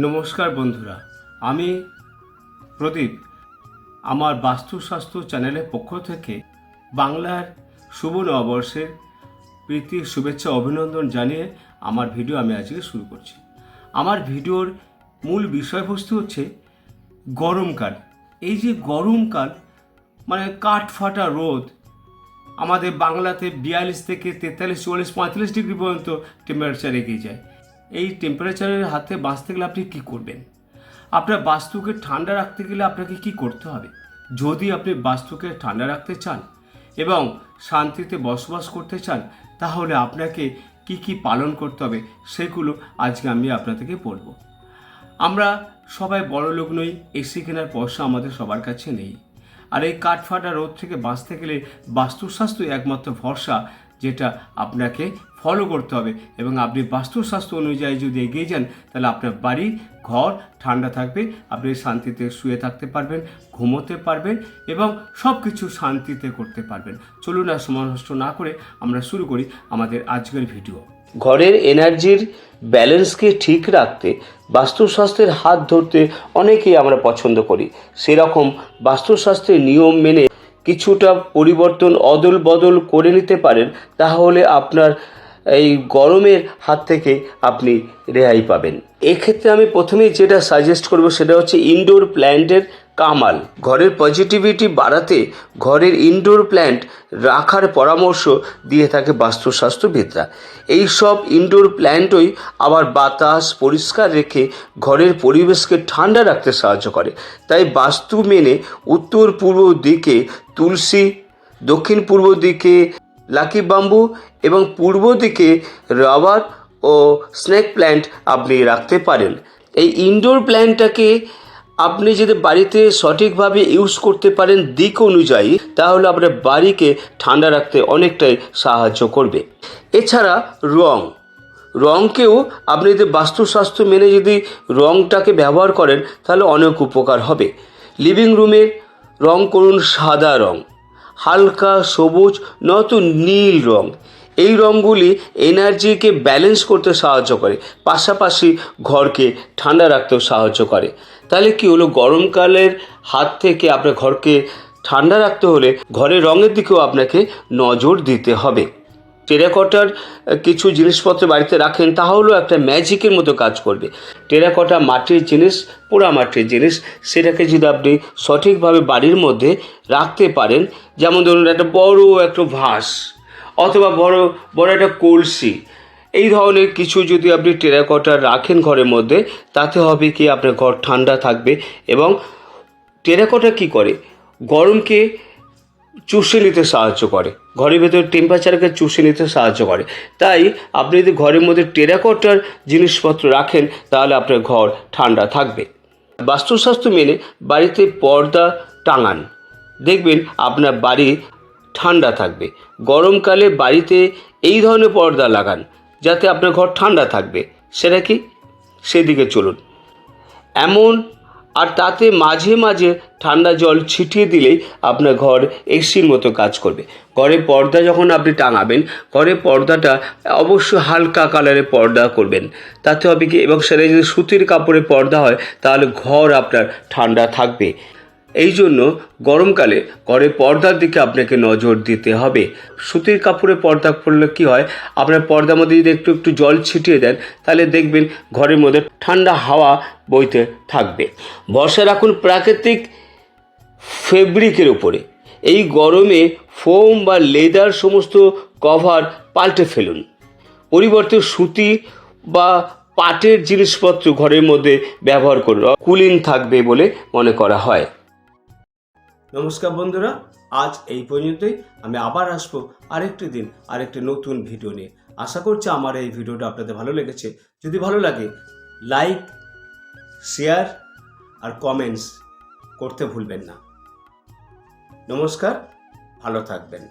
নমস্কার বন্ধুরা, আমি প্রদীপ। আমার বাস্তুশাস্ত্র চ্যানেলের পক্ষ থেকে বাংলার শুভ নববর্ষের প্রীতি, শুভেচ্ছা, অভিনন্দন জানিয়ে আমার ভিডিও আমি আজকে শুরু করছি। আমার ভিডিওর মূল বিষয়বস্তু হচ্ছে গরমকাল। এই যে গরমকাল মানে কাঠ ফাটা রোদ, আমাদের বাংলাতে বিয়াল্লিশ থেকে তেতাল্লিশ, চুয়াল্লিশ, পঁয়তাল্লিশ ডিগ্রি পর্যন্ত টেম্পারেচার এগিয়ে যায়। এই টেম্পারেচারের হাতে বাঁচতে গেলে আপনি কী করবেন? আপনার বাস্তুকে ঠান্ডা রাখতে গেলে আপনাকে কি করতে হবে? যদি আপনি বাস্তুকে ঠান্ডা রাখতে চান এবং শান্তিতে বসবাস করতে চান, তাহলে আপনাকে কি কি পালন করতে হবে সেগুলো আজকে আমি আপনাদেরকে বলব আমরা সবাই বড় লোক নই, এসি কেনার পয়সা আমাদের সবার কাছে নেই। আর এই কাঠফাটা রোদ থেকে বাঁচতে গেলে বাস্তুস্বাস্থ্য একমাত্র ভরসা যেটা আপনাকে ফলো করতে হবে এবং আপনি বাস্তুস্বাস্থ্য অনুযায়ী যদি এগিয়ে যান, তাহলে আপনার বাড়ি, ঘর ঠান্ডা থাকবে, আপনি শান্তিতে শুয়ে থাকতে পারবেন, ঘুমোতে পারবেন এবং সব কিছু শান্তিতে করতে পারবেন। চলুন আর সময় নষ্ট না করে আমরা শুরু করি আমাদের আজকের ভিডিও। ঘরের এনার্জির ব্যালেন্সকে ঠিক রাখতে বাস্তুশাস্ত্রের হাত ধরতে অনেকেই আমরা পছন্দ করি। সেরকম বাস্তুশাস্ত্রের নিয়ম মেনে কিছুটা পরিবর্তন অদল বদল করে নিতে পারেন, তাহলে আপনার এই গরমের হাত থেকে আপনি রেহাই পাবেন। এক্ষেত্রে আমি প্রথমেই যেটা সাজেস্ট করব সেটা হচ্ছে ইনডোর প্ল্যান্টের কামাল। ঘরের পজিটিভিটি বাড়াতে ঘরের ইনডোর প্ল্যান্ট রাখার পরামর্শ দিয়ে থাকে বাস্তুশাস্ত্রবিদরা। এই সব ইনডোর প্ল্যান্টই আবার বাতাস পরিষ্কার রেখে ঘরের পরিবেশকে ঠান্ডা রাখতে সাহায্য করে। তাই বাস্তু মেনে উত্তর পূর্ব দিকে তুলসী দক্ষিণ পূর্ব দিকে লাকি বাম্বু এবং পূর্ব দিকে রাবার ও স্নেক প্ল্যান্ট আপনি রাখতে পারেন। এই ইনডোর প্ল্যান্টটাকে আপনি যদি বাড়িতে সঠিকভাবে ইউজ করতে পারেন দিক অনুযায়ী, তাহলে আপনার বাড়িকে ঠান্ডা রাখতে অনেকটাই সাহায্য করবে। এছাড়া রং। রঙকেও আপনি যদি বাস্তুশাস্ত্র মেনে যদি রঙটাকে ব্যবহার করেন, তাহলে অনেক উপকার হবে। লিভিং রুমের রং করুন সাদা রং। হালকা, সবুজ নতুন নীল রং। এই রঙগুলি এনার্জিকে ব্যালেন্স করতে সাহায্য করে, পাশাপাশি ঘরকে ঠান্ডা রাখতেও সাহায্য করে। তাহলে কি হলো? গরমকালের হাত থেকে আপনার ঘরকে ঠান্ডা রাখতে হলে ঘরের রঙের দিকেও আপনাকে নজর দিতে হবে। টেরাকটার কিছু জিনিসপত্র বাড়িতে রাখেন তাহলেও একটা ম্যাজিকের মতো কাজ করবে। টেরাকটা মাটির জিনিস, পোড়া মাটির জিনিস, সেটাকে যদি আপনি সঠিকভাবে বাড়ির মধ্যে রাখতে পারেন, যেমন ধরুন একটা বড় একটা ভাস অথবা বড় বড় একটা কলসি, এই ধরনের কিছু যদি আপনি টেরাকটা রাখেন ঘরের মধ্যে, তাতে হবে কি আপনার ঘর ঠান্ডা থাকবে এবং টেরাকটা কি করে? গরমকে চুষে নিতে সাহায্য করে। ঘরের ভেতরে টেম্পারেচারকে চুষে নিতে সাহায্য করে। তাই আপনি যদি ঘরের মধ্যে টেরাকটার জিনিসপত্র রাখেন, তাহলে আপনার ঘর ঠান্ডা থাকবে। বাস্তুশাস্ত্র মেনে বাড়িতে পর্দা টাঙান। দেখবেন আপনার বাড়ি ঠান্ডা থাকবে। গরমকালে বাড়িতে এই ধরনের পর্দা লাগান, যাতে আপনার ঘর ঠান্ডা থাকবে। সেটা কি? সেদিকে চলুন। এমন আর তাতে মাঝে মাঝে ঠান্ডা জল ছিটিয়ে দিলেই আপনার ঘর এসির মতো কাজ করবে। ঘরে পর্দা যখন আপনি টাঙাবেন, ঘরে পর্দাটা অবশ্যই হালকা কালারে পর্দা করবেন। তাতে হবে কি, এবং সেটা যদি সুতির কাপড়ে পর্দা হয়, তাহলে ঘর আপনার ঠান্ডা থাকবে। এই জন্য গরমকালে ঘরে পর্দার দিকে আপনাকে নজর দিতে হবে। সুতির কাপড়ে পর্দা পরলে কি হয়? আপনার পর্দার মধ্যে যদি একটু একটু জল ছিটিয়ে দেন, তাহলে দেখবেন ঘরের মধ্যে ঠান্ডা হাওয়া বইতে থাকবে। বর্ষা রাখুন প্রাকৃতিক ফেব্রিকের উপরে। এই গরমে ফোম বা লেদার সমস্ত কভার পাল্টে ফেলুন। পরিবর্তে সুতি বা পাটের জিনিসপত্র ঘরের মধ্যে ব্যবহার করুন। কুলিং থাকবে বলে মনে করা হয়। নমস্কার বন্ধুরা, আজ এই পর্যন্তই। আমি আবার আসব আরেকটি দিন, আরেকটি নতুন ভিডিও নিয়ে। আশা করছি আমার এই ভিডিওটা আপনাদের ভালো লেগেছে। যদি ভালো লাগে, লাইক, শেয়ার আর কমেন্টস করতে ভুলবেন না। নমস্কার, ভালো থাকবেন।